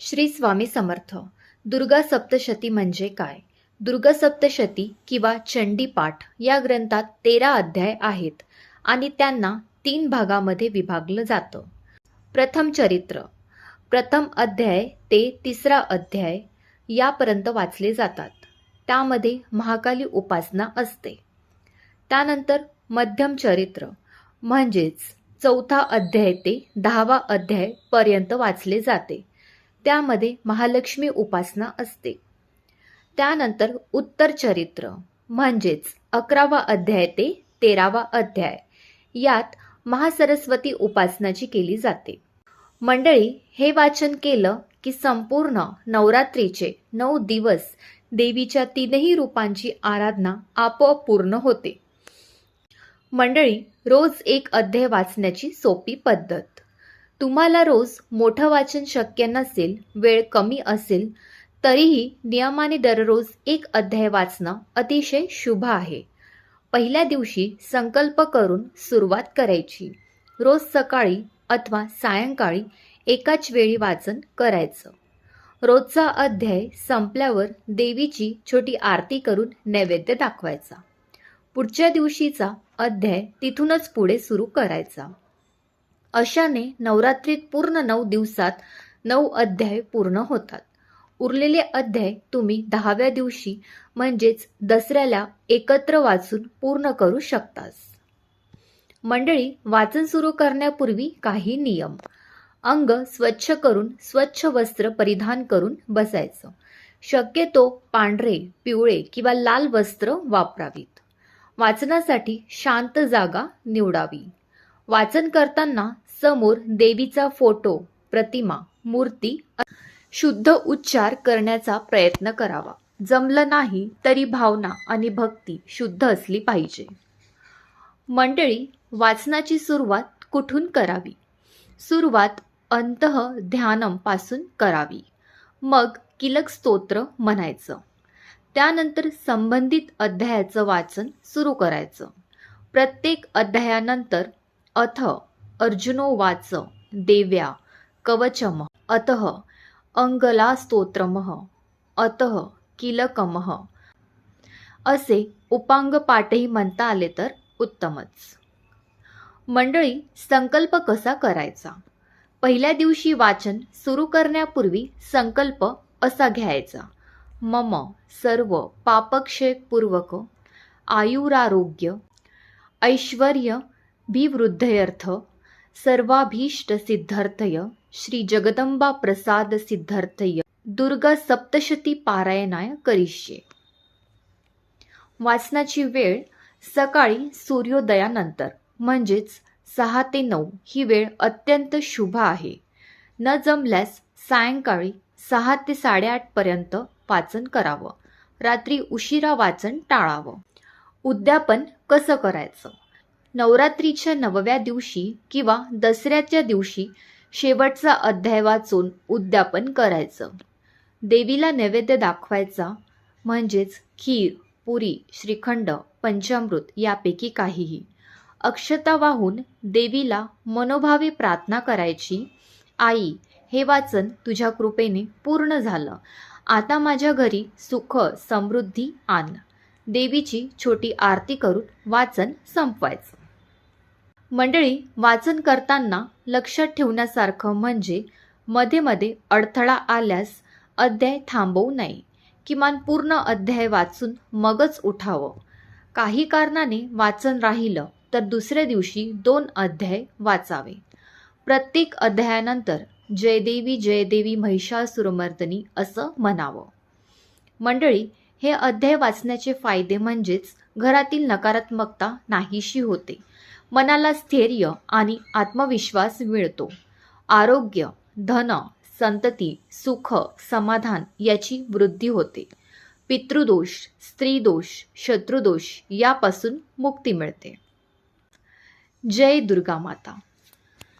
श्री स्वामी समर्थ. दुर्गा सप्तशती म्हणजे काय? दुर्गा सप्तशती किंवा चंडीपाठ या ग्रंथात तेरा अध्याय आहेत आणि त्यांना तीन भागामध्ये विभागलं जातं. प्रथम चरित्र. प्रथम अध्याय ते तिसरा अध्याय यापर्यंत वाचले जातात. त्यामध्ये महाकाली उपासना असते. त्यानंतर मध्यम चरित्र म्हणजेच चौथा अध्याय ते दहावा अध्याय पर्यंत वाचले जाते. त्यामध्ये महालक्ष्मी उपासना असते. त्यानंतर उत्तर चरित्र म्हणजेच अकरावा अध्याय ते तेरावा अध्याय यात महासरस्वती उपासनाची केली जाते. मंडळी हे वाचन केलं की संपूर्ण नवरात्रीचे नऊ दिवस देवीच्या तीनही रूपांची आराधना आपोआप पूर्ण होते. मंडळी रोज एक अध्याय वाचण्याची सोपी पद्धत. तुम्हाला रोज मोठं वाचन शक्य नसेल वेळ कमी असेल तरीही नियमाने दररोज एक अध्याय वाचणं अतिशय शुभ आहे. पहिल्या दिवशी संकल्प करून सुरुवात करायची. रोज सकाळी अथवा सायंकाळी एकाच वेळी वाचन करायचं. रोजचा अध्याय संपल्यावर देवीची छोटी आरती करून नैवेद्य दाखवायचा. पुढच्या दिवशीचा अध्याय तिथूनच पुढे सुरू करायचा. अशाने नवरात्रीत पूर्ण नऊ दिवसात नऊ अध्याय पूर्ण होतात. उरलेले अध्याय तुम्ही दहाव्या दिवशी म्हणजेच दसऱ्याला एकत्र वाचून पूर्ण करू शकतास. मंडळी वाचन सुरू करण्यापूर्वी काही नियम. अंग स्वच्छ करून स्वच्छ वस्त्र परिधान करून बसायचं. शक्यतो पांढरे पिवळे किंवा लाल वस्त्र वापरावीत. वाचनासाठी शांत जागा निवडावी. वाचन करताना समोर देवीचा फोटो प्रतिमा मूर्ती शुद्ध उच्चार करण्याचा प्रयत्न करावा. जमलं नाही तरी भावना आणि भक्ती शुद्ध असली पाहिजे. मंडळी वाचनाची सुरुवात कुठून करावी? सुरुवात अंतः ध्यानमपासून करावी. मग किलक स्तोत्र म्हणायचं. त्यानंतर संबंधित अध्यायाचं वाचन सुरू करायचं. प्रत्येक अध्यायानंतर अथ अर्जुनोवाच देव्या कवचम अतः अंगलास्तोत्रमः अतः किलकमः। असे उपांग पाठही म्हणता आले तर उत्तमच. मंडळी संकल्प कसा करायचा? पहिल्या दिवशी वाचन सुरू करण्यापूर्वी संकल्प असा घ्यायचा. मम सर्व पापक्षयपूर्वक आयुरारोग्य ऐश्वर्य भिवृद्धयर्थ सर्वाभीष्ट सिद्धार्थय श्री जगदंबा प्रसाद सिद्धार्थय दुर्गा सप्तशती पारायणाय करिष्ये. वाचनाची वेळ सकाळी सूर्योदयानंतर म्हणजेच सहा ते नऊ ही वेळ अत्यंत शुभ आहे. न जमल्यास सायंकाळी सहा ते साडेआठपर्यंत वाचन करावं. रात्री उशिरा वाचन टाळावं. उद्यापन कसं करायचं? नवरात्रीच्या नवव्या दिवशी किंवा दसऱ्याच्या दिवशी शेवटचा अध्याय वाचून उद्यापन करायचं. देवीला नैवेद्य दाखवायचा म्हणजेच खीर पुरी श्रीखंड पंचामृत यापैकी काहीही. अक्षता वाहून देवीला मनोभावे प्रार्थना करायची आई हे वाचन तुझ्या कृपेने पूर्ण झालं. आता माझ्या घरी सुख समृद्धी आण. देवीची छोटी आरती करून वाचन संपवायचं. मंडळी वाचन करताना लक्षात ठेवण्यासारखं म्हणजे मध्ये मध्ये अडथळा आल्यास अध्याय थांबवू नये. किमान पूर्ण अध्याय वाचून मगच उठावं. काही कारणाने वाचन राहिलं तर दुसऱ्या दिवशी दोन अध्याय वाचावे. प्रत्येक अध्यायानंतर जयदेवी जयदेवी महिषासुरमर्दनी असं म्हणावं. मंडळी हे अध्याय वाचण्याचे फायदे म्हणजेच घरातील नकारात्मकता नाहीशी होते. मनाला स्थैर्य आणि आत्मविश्वास मिळतो. आरोग्य धन संतती सुख समाधान याची वृद्धी होते. पितृदोष स्त्रीदोष शत्रुदोष यापासून मुक्ती मिळते. जय दुर्गा माता.